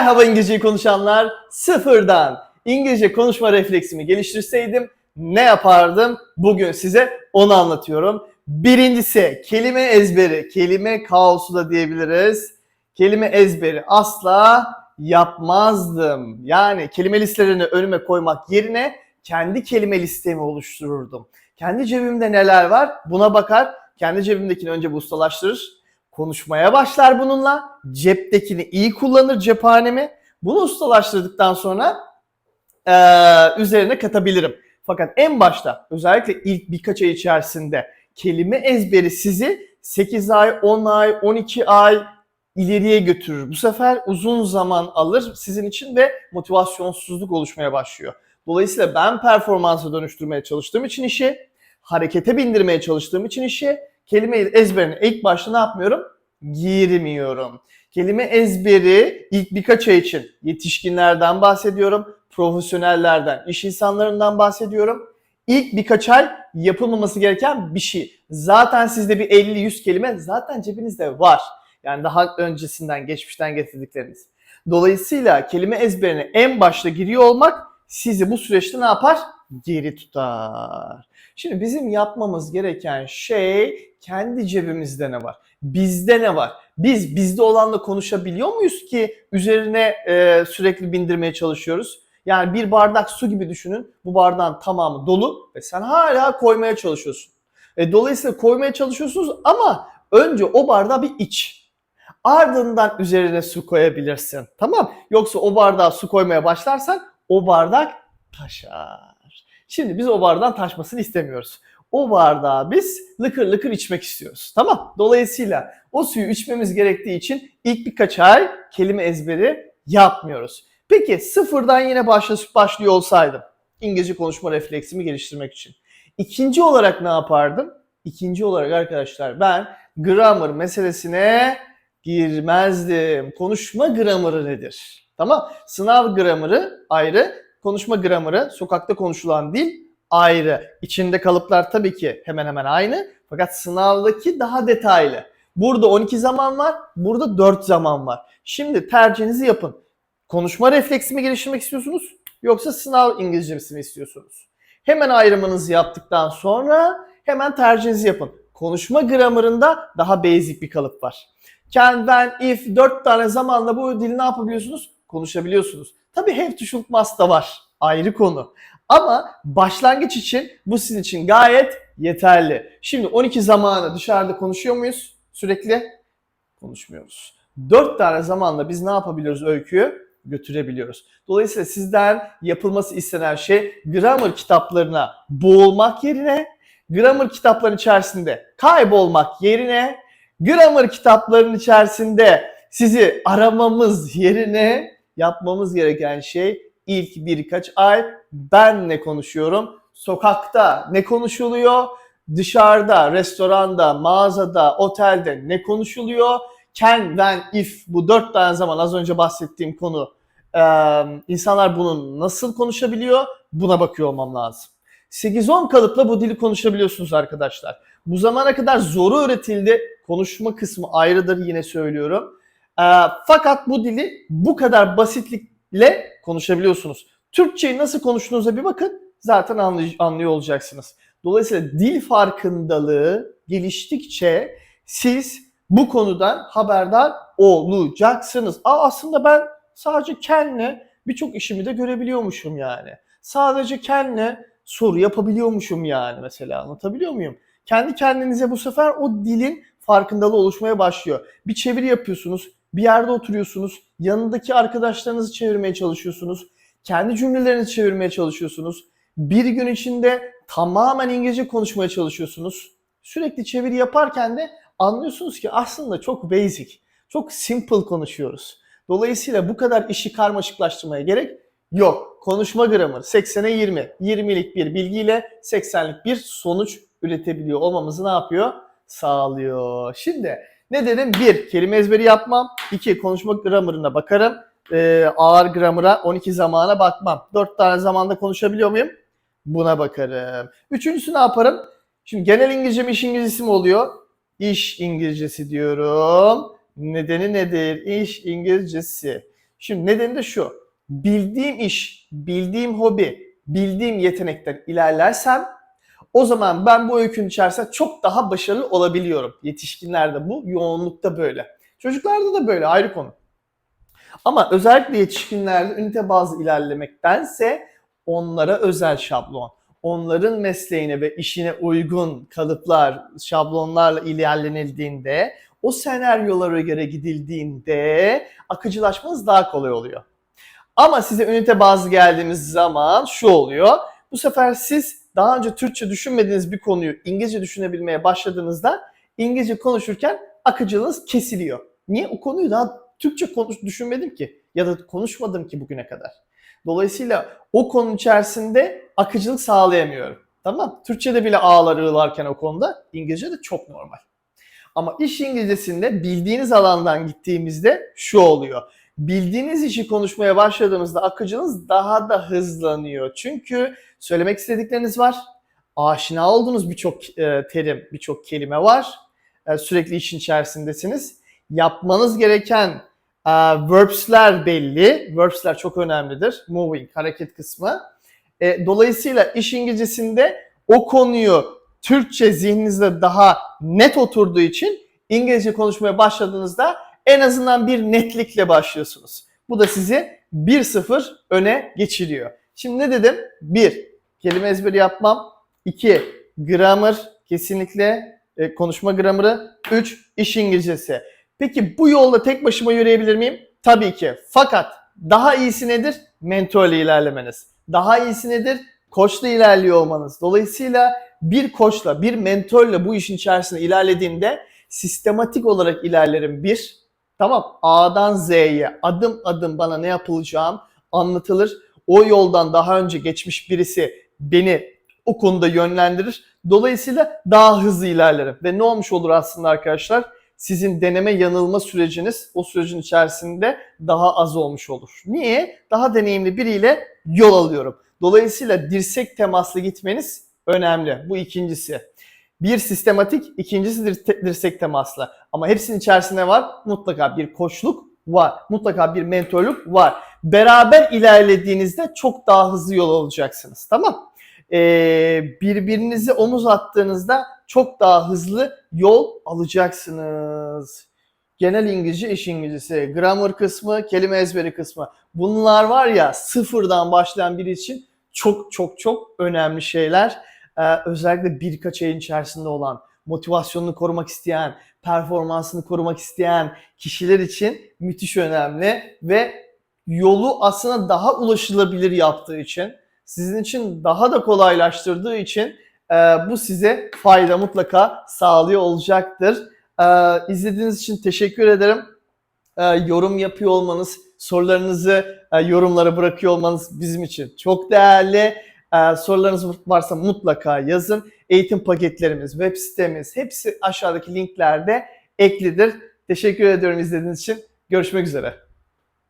Merhaba İngilizceyi konuşanlar. Sıfırdan İngilizce konuşma refleksimi geliştirseydim ne yapardım? Bugün size onu anlatıyorum. Birincisi kelime ezberi, kelime kaosu da diyebiliriz. Kelime ezberi asla yapmazdım. Yani kelime listelerini önüme koymak yerine kendi kelime listemi oluştururdum. Kendi cebimde neler var buna bakar. Kendi cebimdekini önce ustalaştırır. Konuşmaya başlar bununla. Ceptekini iyi kullanır cephanemi. Bunu ustalaştırdıktan sonra eee, üzerine katabilirim. Fakat en başta özellikle ilk birkaç ay içerisinde kelime ezberi sizi 8 ay, 10 ay, 12 ay ileriye götürür. Bu sefer uzun zaman alır sizin için ve motivasyonsuzluk oluşmaya başlıyor. Dolayısıyla ben performansa dönüştürmeye çalıştığım için işi, harekete bindirmeye çalıştığım için işi, kelime ezberini ilk başta ne yapmıyorum? Girmiyorum. Kelime ezberi ilk birkaç ay için yetişkinlerden bahsediyorum, profesyonellerden, iş insanlarından bahsediyorum. İlk birkaç ay yapılmaması gereken bir şey. Zaten sizde bir 50-100 kelime zaten cebinizde var. Yani daha öncesinden, geçmişten getirdikleriniz. Dolayısıyla kelime ezberine en başta giriyor olmak sizi bu süreçte ne yapar? Geri tutar. Şimdi bizim yapmamız gereken şey kendi cebimizde ne var? Bizde ne var? Biz bizde olanla konuşabiliyor muyuz ki üzerine e, sürekli bindirmeye çalışıyoruz? Yani bir bardak su gibi düşünün. Bu bardağın tamamı dolu ve sen hala koymaya çalışıyorsun. E, dolayısıyla koymaya çalışıyorsunuz ama önce o bardağı bir iç. Ardından üzerine su koyabilirsin. Tamam? Yoksa o bardağa su koymaya başlarsan o bardak taşar. Şimdi biz o bardağın taşmasını istemiyoruz. O bardağı biz lıkır lıkır içmek istiyoruz. Tamam? Dolayısıyla o suyu içmemiz gerektiği için ilk birkaç ay kelime ezberi yapmıyoruz. Peki sıfırdan yine başlıyor olsaydım İngilizce konuşma refleksimi geliştirmek için. İkinci olarak ne yapardım? İkinci olarak arkadaşlar ben grammar meselesine girmezdim. Konuşma gramerı nedir? Tamam. Sınav gramerı ayrı, konuşma gramerı, sokakta konuşulan dil ayrı. İçinde kalıplar tabii ki hemen hemen aynı. Fakat sınavdaki daha detaylı. Burada 12 zaman var, burada 4 zaman var. Şimdi tercihinizi yapın. Konuşma refleksimi geliştirmek istiyorsunuz yoksa sınav İngilizcesi mi istiyorsunuz? Hemen ayrımınızı yaptıktan sonra hemen tercihinizi yapın. Konuşma gramerında daha basic bir kalıp var. Can, when, if, dört tane zamanla bu dili ne yapabiliyorsunuz? Konuşabiliyorsunuz. Tabii have to, should, must da var. Ayrı konu. Ama başlangıç için bu sizin için gayet yeterli. Şimdi 12 zamanı dışarıda konuşuyor muyuz? Sürekli konuşmuyoruz. 4 tane zamanla biz ne yapabiliyoruz öyküyü? Götürebiliyoruz. Dolayısıyla sizden yapılması istenen şey grammar kitaplarına boğulmak yerine grammar kitapların içerisinde kaybolmak yerine grammar kitaplarının içerisinde sizi aramamız yerine yapmamız gereken şey ilk birkaç ay ben ne konuşuyorum? Sokakta ne konuşuluyor? Dışarıda, restoranda, mağazada, otelde ne konuşuluyor? Can, when, if bu dört tane zaman az önce bahsettiğim konu insanlar bunu nasıl konuşabiliyor? Buna bakıyor olmam lazım. 8-10 kalıpla bu dili konuşabiliyorsunuz arkadaşlar. Bu zamana kadar zoru öğretildi. Konuşma kısmı ayrıdır yine söylüyorum. Ee, fakat bu dili bu kadar basitlikle konuşabiliyorsunuz. Türkçeyi nasıl konuştuğunuza bir bakın. Zaten anlay- anlıyor olacaksınız. Dolayısıyla dil farkındalığı geliştikçe siz bu konudan haberdar olacaksınız. Aa, aslında ben sadece kendine birçok işimi de görebiliyormuşum yani. Sadece kendine soru yapabiliyormuşum yani mesela anlatabiliyor muyum? Kendi kendinize bu sefer o dilin farkındalığı oluşmaya başlıyor. Bir çeviri yapıyorsunuz, bir yerde oturuyorsunuz, yanındaki arkadaşlarınızı çevirmeye çalışıyorsunuz, kendi cümlelerinizi çevirmeye çalışıyorsunuz. Bir gün içinde tamamen İngilizce konuşmaya çalışıyorsunuz. Sürekli çeviri yaparken de anlıyorsunuz ki aslında çok basic, çok simple konuşuyoruz. Dolayısıyla bu kadar işi karmaşıklaştırmaya gerek yok. Konuşma gramer 80'e 20. 20'lik bir bilgiyle 80'lik bir sonuç üretebiliyor olmamızı ne yapıyor? Sağlıyor. Şimdi ne dedim? Bir, kelime ezberi yapmam. İki, konuşma gramerına bakarım. Ee, ağır gramera 12 zamana bakmam. 4 tane zamanda konuşabiliyor muyum? Buna bakarım. Üçüncüsü ne yaparım? Şimdi genel İngilizce mi iş İngilizcesi mi oluyor? İş İngilizcesi diyorum. Nedeni nedir? İş İngilizcesi. Şimdi nedeni de şu. Bildiğim iş, bildiğim hobi, bildiğim yetenekten ilerlersem o zaman ben bu öykünün içerisinde çok daha başarılı olabiliyorum. Yetişkinlerde bu, yoğunlukta böyle. Çocuklarda da böyle ayrı konu. Ama özellikle yetişkinlerde ünite bazlı ilerlemektense onlara özel şablon, onların mesleğine ve işine uygun kalıplar, şablonlarla ilerlenildiğinde, o senaryolara göre gidildiğinde akıcılaşmanız daha kolay oluyor. Ama size ünite bazlı geldiğimiz zaman şu oluyor. Bu sefer siz daha önce Türkçe düşünmediğiniz bir konuyu İngilizce düşünebilmeye başladığınızda İngilizce konuşurken akıcılığınız kesiliyor. Niye? O konuyu daha Türkçe konuş düşünmedim ki ya da konuşmadım ki bugüne kadar. Dolayısıyla o konu içerisinde akıcılık sağlayamıyorum. Tamam. Türkçe'de bile ağlar ığlarken o konuda İngilizce de çok normal. Ama iş İngilizcesinde bildiğiniz alandan gittiğimizde şu oluyor. Bildiğiniz işi konuşmaya başladığınızda akıcınız daha da hızlanıyor. Çünkü söylemek istedikleriniz var. Aşina olduğunuz birçok e, terim, birçok kelime var. E, sürekli işin içerisindesiniz. Yapmanız gereken e, verbs'ler belli. Verbs'ler çok önemlidir. Moving, hareket kısmı. Dolayısıyla iş İngilizcesinde o konuyu Türkçe zihninizde daha net oturduğu için İngilizce konuşmaya başladığınızda en azından bir netlikle başlıyorsunuz. Bu da sizi 1-0 öne geçiriyor. Şimdi ne dedim? 1. Kelime ezberi yapmam. 2. Grammar kesinlikle e, konuşma grammarı. 3. iş İngilizcesi. Peki bu yolda tek başıma yürüyebilir miyim? Tabii ki. Fakat daha iyisi nedir? Mentorla ilerlemeniz. Daha iyisi nedir? Koçla ilerliyor olmanız. Dolayısıyla bir koçla, bir mentorla bu işin içerisinde ilerlediğimde sistematik olarak ilerlerim. Bir, tamam A'dan Z'ye adım adım bana ne yapılacağım anlatılır. O yoldan daha önce geçmiş birisi beni o konuda yönlendirir. Dolayısıyla daha hızlı ilerlerim. Ve ne olmuş olur aslında arkadaşlar? Sizin deneme yanılma süreciniz o sürecin içerisinde daha az olmuş olur. Niye? Daha deneyimli biriyle yol alıyorum. Dolayısıyla dirsek temaslı gitmeniz önemli. Bu ikincisi. Bir sistematik, ikincisi dir- dirsek temaslı. Ama hepsinin içerisinde var. Mutlaka bir koçluk var. Mutlaka bir mentorluk var. Beraber ilerlediğinizde çok daha hızlı yol alacaksınız. Tamam. Ee, birbirinize omuz attığınızda çok daha hızlı yol alacaksınız. Genel İngilizce, iş İngilizcesi, grammar kısmı, kelime ezberi kısmı. Bunlar var ya sıfırdan başlayan biri için çok çok çok önemli şeyler. Ee, özellikle birkaç ayın içerisinde olan, motivasyonunu korumak isteyen, performansını korumak isteyen kişiler için müthiş önemli ve yolu aslında daha ulaşılabilir yaptığı için, sizin için daha da kolaylaştırdığı için e, bu size fayda mutlaka sağlıyor olacaktır. E, izlediğiniz için teşekkür ederim. E, yorum yapıyor olmanız, sorularınızı e, yorumlara bırakıyor olmanız bizim için çok değerli. E, sorularınız varsa mutlaka yazın. Eğitim paketlerimiz, web sitemiz hepsi aşağıdaki linklerde eklidir. Teşekkür ediyorum izlediğiniz için. Görüşmek üzere.